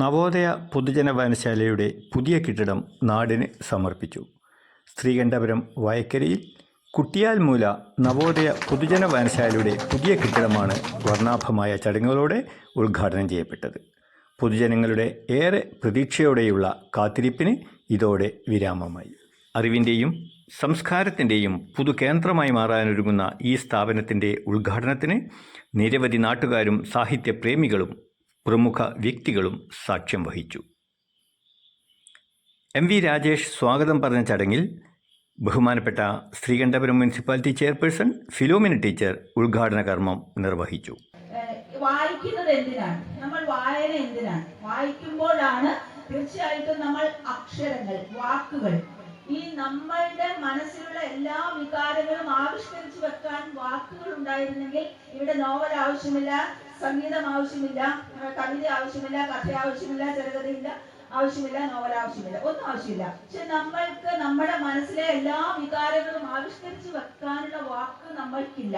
നവോദയ പൊതുജന വായനശാലയുടെ പുതിയ കെട്ടിടം നാടിന് സമർപ്പിച്ചു. ശ്രീകണ്ഠപുരം വയക്കരയിൽ കുട്ടിയാൽമൂല നവോദയ പൊതുജന വായനശാലയുടെ പുതിയ കെട്ടിടമാണ് വർണാഭമായ ചടങ്ങുകളോടെ ഉദ്ഘാടനം ചെയ്യപ്പെട്ടത്. പൊതുജനങ്ങളുടെ ഏറെ പ്രതീക്ഷയോടെയുള്ള കാത്തിരിപ്പിന് ഇതോടെ വിരാമമായി. അറിവിന്റെയും സംസ്കാരത്തിന്റെയും പുതുകേന്ദ്രമായി മാറാനൊരുങ്ങുന്ന ഈ സ്ഥാപനത്തിന്റെ ഉദ്ഘാടനത്തിന് നിരവധി നാട്ടുകാരും സാഹിത്യപ്രേമികളും പ്രമുഖ വ്യക്തികളും സാക്ഷ്യം വഹിച്ചു. എം വി രാജേഷ് സ്വാഗതം പറഞ്ഞ ചടങ്ങിൽ ബഹുമാനപ്പെട്ട Sreekandapuram municipality chairperson Philomina teacher ഉദ്ഘാടന കർമ്മം നിർവഹിച്ചു. വായിക്കുന്നത് എന്തിനാണ്? നമ്മൾ വായന എന്തിനാണ്? വായിക്കുമ്പോഴാണ് തീർച്ചയായിട്ടും നമ്മൾ അക്ഷരങ്ങൾ വാക്കുകൾ ഈ നമ്മളുടെ മനസ്സിലുള്ള എല്ലാ വികാരങ്ങളും ആവിഷ്കരിച്ചു വെക്കാൻ വാക്കുകൾ ഉണ്ടായിരുന്നെങ്കിൽ ഇവിടെ നോവൽ ആവശ്യമില്ല സംഗീതം ആവശ്യമില്ല കവിത ആവശ്യമില്ല കഥ ആവശ്യമില്ല ചെറുകഥയില്ല ആവശ്യമില്ല നോവൽ ആവശ്യമില്ല ഒന്നും ആവശ്യമില്ല. പക്ഷെ നമ്മൾക്ക് നമ്മുടെ മനസ്സിലെ എല്ലാ വികാരങ്ങളും ആവിഷ്കരിച്ചു വെക്കാനുള്ള വാക്ക് നമ്മൾക്കില്ല.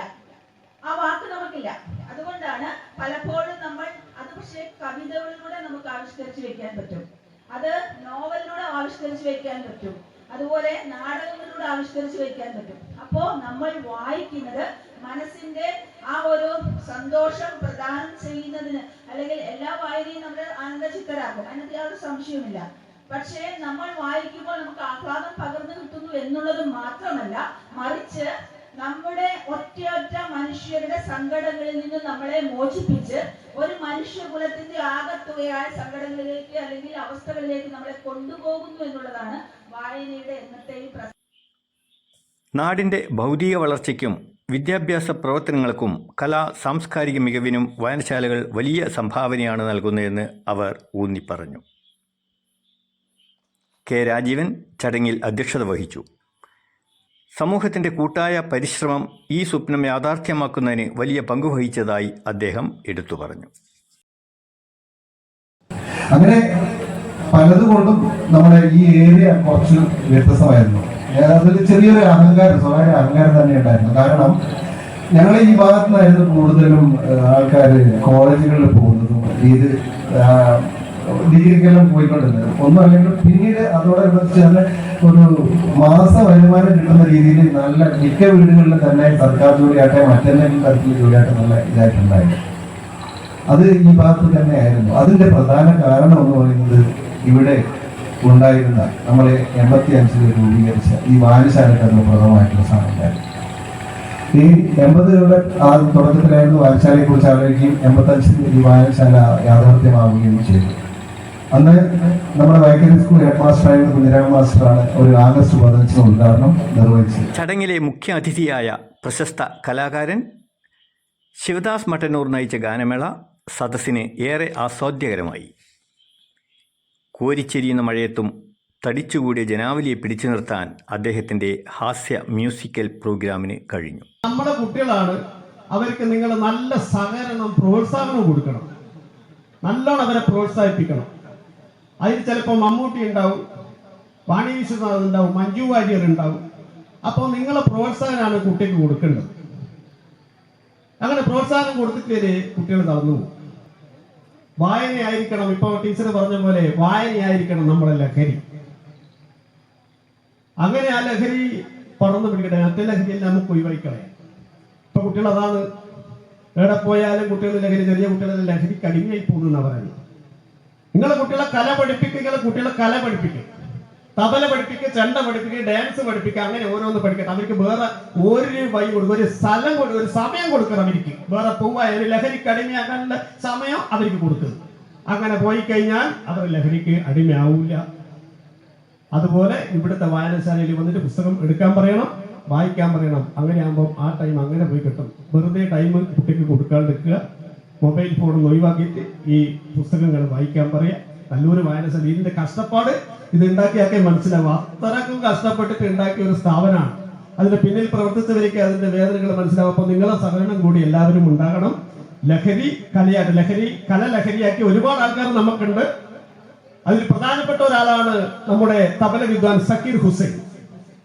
ആ വാക്ക് നമുക്കില്ല. അതുകൊണ്ടാണ് പലപ്പോഴും നമ്മൾ അത് പക്ഷേ കവിതകളിലൂടെ നമുക്ക് ആവിഷ്കരിച്ചു വെക്കാൻ പറ്റും. അത് നോവലിലൂടെ ആവിഷ്കരിച്ചു വെക്കാൻ പറ്റും. അതുപോലെ നാടകങ്ങളിലൂടെ ആവിഷ്കരിച്ച് വയ്ക്കാൻ പറ്റും. അപ്പോ നമ്മൾ വായിക്കുന്നത് മനസ്സിന്റെ ആ ഒരു സന്തോഷം പ്രദാനം ചെയ്യുന്നതിന് അല്ലെങ്കിൽ എല്ലാ വായനയും നമ്മൾ ആനന്ദചിത്തരാകും അതിനകത്ത് യാതൊരു സംശയവുമില്ല. പക്ഷേ നമ്മൾ വായിക്കുമ്പോൾ നമുക്ക് ആഹ്ലാദം പകർന്നു കിട്ടുന്നു എന്നുള്ളത് മാത്രമല്ല മറിച്ച് നമ്മുടെ ഒറ്റയൊറ്റ മനുഷ്യരുടെ സങ്കടങ്ങളിൽ നിന്ന് നമ്മളെ മോചിപ്പിച്ച് ഒരു മനുഷ്യകുലത്തിന്റെ ആകത്തുകയായ സങ്കടങ്ങളിലേക്ക് അല്ലെങ്കിൽ അവസ്ഥകളിലേക്ക് നമ്മളെ കൊണ്ടുപോകുന്നു എന്നുള്ളതാണ് വായനയുടെ എന്നത്തെയും നാടിന്റെ ഭൗതിക വളർച്ചയ്ക്കും വിദ്യാഭ്യാസ പ്രവർത്തനങ്ങൾക്കും കലാ സാംസ്കാരിക മികവിനും വായനശാലകൾ വലിയ സംഭാവനയാണ് നൽകുന്നതെന്ന് അവർ ഊന്നിപ്പറഞ്ഞു. കെ രാജീവൻ ചടങ്ങിൽ അധ്യക്ഷത വഹിച്ചു. സമൂഹത്തിന്റെ കൂട്ടായ പരിശ്രമം ഈ സ്വപ്നം യാഥാർത്ഥ്യമാക്കുന്നതിന് വലിയ പങ്കുവഹിച്ചതായി അദ്ദേഹം എടുത്തു പറഞ്ഞു. അങ്ങനെ പലതുകൊണ്ടും നമ്മുടെ ഈ ഏരിയ കുറച്ച് വ്യത്യസ്തമായിരുന്നു. അതിൽ ചെറിയൊരു അഹങ്കാരം സ്വകാര്യ അഹങ്കാരം തന്നെ ഉണ്ടായിരുന്നു. കാരണം ഞങ്ങൾ ഈ ഭാഗത്തുനിന്നായിരുന്നു കൂടുതലും ആൾക്കാർ കോളേജുകളിൽ പോകുന്നതും ഇത് ഡിഗ്രിക്കെല്ലാം പോയിക്കൊണ്ടിരുന്നത്. ഒന്നും അല്ലെങ്കിൽ പിന്നീട് അതോടനുബന്ധിച്ച് തന്നെ ഒരു മാസ വരുമാനം കിട്ടുന്ന രീതിയിൽ നല്ല മിക്ക വീടുകളിൽ തന്നെ സർക്കാർ ജോലിയാട്ടെ മറ്റെന്തെങ്കിലും തരത്തിലുള്ള ജോലിയാട്ടെ നല്ല ഇതായിട്ടുണ്ടായിരുന്നു അത് ഈ ഭാഗത്ത് തന്നെ ആയിരുന്നു. അതിന്റെ പ്രധാന കാരണം എന്ന് പറയുന്നത് ഇവിടെ ഉണ്ടായിരുന്ന നമ്മൾ എൺപത്തി അഞ്ചിൽ രൂപീകരിച്ച ഈ വായനശാലയ്ക്ക് പ്രധാനമായിട്ടുള്ള സാധനമായിരുന്നു ഈ എൺപതുകളുടെ ആ തുടക്കത്തിലായിരുന്നു വായനശാലയെ കുറിച്ച് ആലോചിക്കുകയും എൺപത്തഞ്ചിൽ ഈ വായനശാല യാഥാർത്ഥ്യമാവുകയും ചെയ്തു. അന്ന് നമ്മുടെ വൈക്കരി സ്കൂൾ ഹെഡ് മാസ്റ്ററായിരുന്ന കുഞ്ഞിരാമ മാസ്റ്ററാണ് ഒരു ആഗസ്റ്റ് പതിനഞ്ചിന് ഉദ്ഘാടനം നിർവഹിച്ചത്. ചടങ്ങിലെ മുഖ്യ അതിഥിയായ പ്രശസ്ത കലാകാരൻ ശിവദാസ് മട്ടന്നൂർ നയിച്ച ഗാനമേള സദസ്സിന് ഏറെ ആസ്വാദ്യകരമായി. കോരിച്ചെരിയുന്ന മഴയത്തും തടിച്ചുകൂടിയ ജനാവലിയെ പിടിച്ചു നിർത്താൻ അദ്ദേഹത്തിന്റെ ഹാസ്യ മ്യൂസിക്കൽ പ്രോഗ്രാമിന് കഴിഞ്ഞു. നമ്മുടെ കുട്ടികളാണ് അവർക്ക് നിങ്ങൾ നല്ല സഹകരണം പ്രോത്സാഹനം കൊടുക്കണം. നല്ലോണം അവരെ പ്രോത്സാഹിപ്പിക്കണം. അതിൽ ചിലപ്പോൾ മമ്മൂട്ടി ഉണ്ടാവും വാണി വിശ്വനാഥ് ഉണ്ടാവും മഞ്ജു വാര്യർ ഉണ്ടാവും. അപ്പോൾ നിങ്ങളെ പ്രോത്സാഹനമാണ് കുട്ടിക്ക് കൊടുക്കേണ്ടത്. അങ്ങനെ പ്രോത്സാഹനം കൊടുത്തിട്ടേ കുട്ടികൾ നടന്നു വായനയായിരിക്കണം ഇപ്പൊ ടീച്ചർ പറഞ്ഞ പോലെ വായനയായിരിക്കണം നമ്മുടെ ലഹരി. അങ്ങനെ ആ ലഹരി പറന്നു പിടിക്കട്ടെ മറ്റേ ലഹരിയിൽ നമുക്ക് ഒഴിവായിക്കളയാം ഇപ്പൊ കുട്ടികൾ അതാണ് എവിടെ പോയാലും കുട്ടികൾ ലഹരി ചെറിയ കുട്ടികൾ ലഹരിക്ക് അടിമയായി എന്നാണ് പറയുന്നത്. നിങ്ങളെ കുട്ടികളെ കല പഠിപ്പിക്കുക നിങ്ങളെ കുട്ടികളെ കല പഠിപ്പിക്കുക തബല പഠിപ്പിക്കുക ചെണ്ട പഠിപ്പിക്കുക ഡാൻസ് പഠിപ്പിക്കുക അങ്ങനെ ഓരോന്ന് പഠിക്കട്ടെ. അവർക്ക് വേറെ ഒരു വഴി കൊടുക്കും ഒരു സ്ഥലം കൊടുക്കും ഒരു സമയം കൊടുക്കണം അവർക്ക്. വേറെ പോവാ ഒരു ലഹരിക്ക് സമയം അവർക്ക് കൊടുക്കുന്നത് അങ്ങനെ പോയി കഴിഞ്ഞാൽ അവർ ലഹരിക്ക് അടിമയാവൂല. അതുപോലെ ഇവിടുത്തെ വായനശാലയിൽ വന്നിട്ട് പുസ്തകം എടുക്കാൻ പറയണം വായിക്കാൻ പറയണം. അങ്ങനെ അങ്ങനെയാകുമ്പോൾ ആ ടൈം അങ്ങനെ പോയി കിട്ടും. വെറുതെ ടൈം കുട്ടിക്ക് കൊടുക്കാണ്ടിരിക്കുക മൊബൈൽ ഫോണും ഒഴിവാക്കിയിട്ട് ഈ പുസ്തകങ്ങൾ വായിക്കാൻ പറയുക നല്ലൊരു വായനശാല. ഇതിന്റെ കഷ്ടപ്പാട് ഇത് ഉണ്ടാക്കിയാക്കെ മനസ്സിലാവും. അത്രക്കും കഷ്ടപ്പെട്ടിട്ട് ഉണ്ടാക്കിയ ഒരു സ്ഥാപനമാണ്. അതിന്റെ പിന്നിൽ പ്രവർത്തിച്ചവരേക്ക് അതിന്റെ വേദനകൾ മനസ്സിലാവും. അപ്പൊ നിങ്ങളെ സഹകരണം കൂടി എല്ലാവരും ഉണ്ടാകണം. ലഹരി കലയാട്ട് ലഹരി കല ലഹരിയാക്കി ഒരുപാട് ആൾക്കാർ നമുക്കുണ്ട്. അതിൽ പ്രധാനപ്പെട്ട ഒരാളാണ് നമ്മുടെ തബല വിദ്വാൻ സക്കീർ ഹുസൈൻ.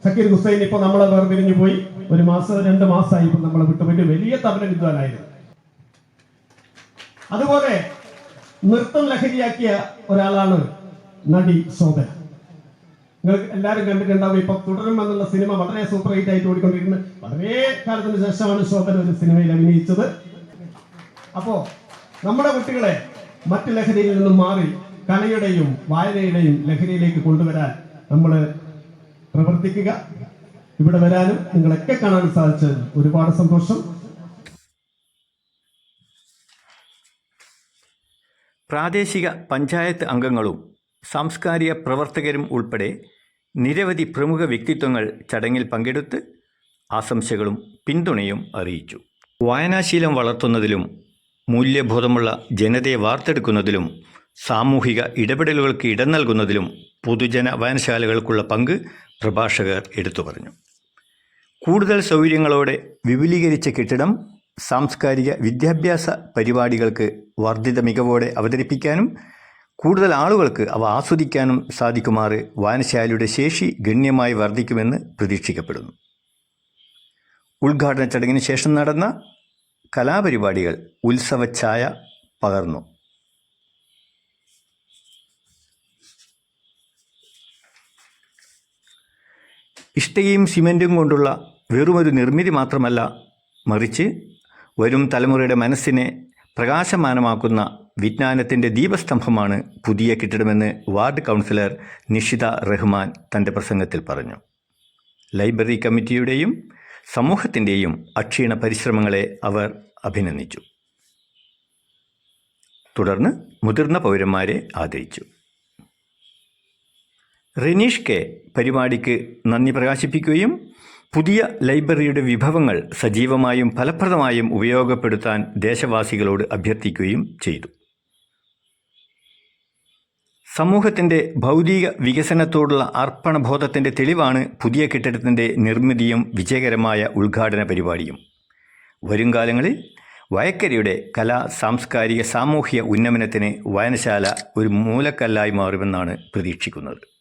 സക്കീർ ഹുസൈൻ ഇപ്പൊ നമ്മളെ വേർപിരിഞ്ഞു പോയി ഒരു മാസം രണ്ട് മാസമായി ഇപ്പൊ നമ്മളെ വിട്ടുപോയിട്ട് വലിയ തബല വിദ്വാനായിരുന്നു. അതുപോലെ നൃത്തം ലഹരിയാക്കിയ ഒരാളാണ് നടി ശോഭന. നിങ്ങൾ എല്ലാവരും കണ്ടിട്ടുണ്ടാവും ഇപ്പൊ തുടരും എന്നുള്ള സിനിമ വളരെ സൂപ്പർ ഹിറ്റ് ആയിട്ട് ഓടിക്കൊണ്ടിരിക്കുന്നത് വളരെ കാലത്തിന് ശേഷമാണ് ശോഭന ഒരു സിനിമയിൽ അഭിനയിച്ചത്. അപ്പോ നമ്മുടെ കുട്ടികളെ മറ്റു ലഹരിയിൽ നിന്നും മാറി കലയുടെയും വായനയുടെയും ലഹരിയിലേക്ക് കൊണ്ടുവരാൻ നമ്മൾ പ്രവർത്തിക്കുക. ഇവിടെ വരാനും നിങ്ങളൊക്കെ കാണാൻ സാധിച്ചത് ഒരുപാട് സന്തോഷം. പ്രാദേശിക പഞ്ചായത്ത് അംഗങ്ങളും സാംസ്കാരിക പ്രവർത്തകരും ഉൾപ്പെടെ നിരവധി പ്രമുഖ വ്യക്തിത്വങ്ങൾ ചടങ്ങിൽ പങ്കെടുത്ത് ആശംസകളും പിന്തുണയും അറിയിച്ചു. വായനാശീലം വളർത്തുന്നതിലും മൂല്യബോധമുള്ള ജനതയെ വാർത്തെടുക്കുന്നതിലും സാമൂഹിക ഇടപെടലുകൾക്ക് ഇടം നൽകുന്നതിലും പൊതുജന വായനശാലകൾക്കുള്ള പങ്ക് പ്രഭാഷകർ എടുത്തു പറഞ്ഞു. കൂടുതൽ സൗകര്യങ്ങളോടെ വിപുലീകരിച്ച കെട്ടിടം സാംസ്കാരിക വിദ്യാഭ്യാസ പരിപാടികൾക്ക് വർദ്ധിത മികവോടെ അവതരിപ്പിക്കാനും കൂടുതൽ ആളുകൾക്ക് അവ ആസ്വദിക്കാനും സാധിക്കുമാറ് വായനശാലയുടെ ശേഷി ഗണ്യമായി വർദ്ധിക്കുമെന്ന് പ്രതീക്ഷിക്കപ്പെടുന്നു. ഉദ്ഘാടന ചടങ്ങിന് ശേഷം നടന്ന കലാപരിപാടികൾ ഉത്സവഛായ പകർന്നു. ഇഷ്ടയും സിമന്റും കൊണ്ടുള്ള വെറുമൊരു നിർമ്മിതി മാത്രമല്ല മറിച്ച് വരും തലമുറയുടെ മനസ്സിനെ പ്രകാശമാനമാക്കുന്ന വിജ്ഞാനത്തിന്റെ ദീപസ്തംഭമാണ് പുതിയ കെട്ടിടമെന്ന് വാർഡ് കൗൺസിലർ നിഷിത റഹ്മാൻ തന്റെ പ്രസംഗത്തിൽ പറഞ്ഞു. ലൈബ്രറി കമ്മിറ്റിയുടെയും സമൂഹത്തിന്റെയും അക്ഷീണ പരിശ്രമങ്ങളെ അവർ അഭിനന്ദിച്ചു. തുടർന്ന് മുതിർന്ന പൗരന്മാരെ ആദരിച്ചു. റെനീഷ് കെ പരിപാടിക്ക് നന്ദി പ്രകാശിപ്പിക്കുകയും പുതിയ ലൈബ്രറിയുടെ വിഭവങ്ങൾ സജീവമായും ഫലപ്രദമായും ഉപയോഗപ്പെടുത്താൻ ദേശവാസികളോട് അഭ്യർത്ഥിക്കുകയും ചെയ്തു. സമൂഹത്തിന്റെ ഭൗതിക വികസനത്തോടുള്ള അർപ്പണബോധത്തിന്റെ തെളിവാണ് പുതിയ കെട്ടിടത്തിന്റെ നിർമ്മിതിയും വിജയകരമായ ഉദ്ഘാടന പരിപാടിയും. വരുംകാലങ്ങളിൽ വയക്കരയുടെ കലാ സാംസ്കാരിക സാമൂഹ്യ ഉന്നമനത്തിന് വായനശാല ഒരു മൂലക്കല്ലായി മാറുമെന്നാണ് പ്രതീക്ഷിക്കുന്നത്.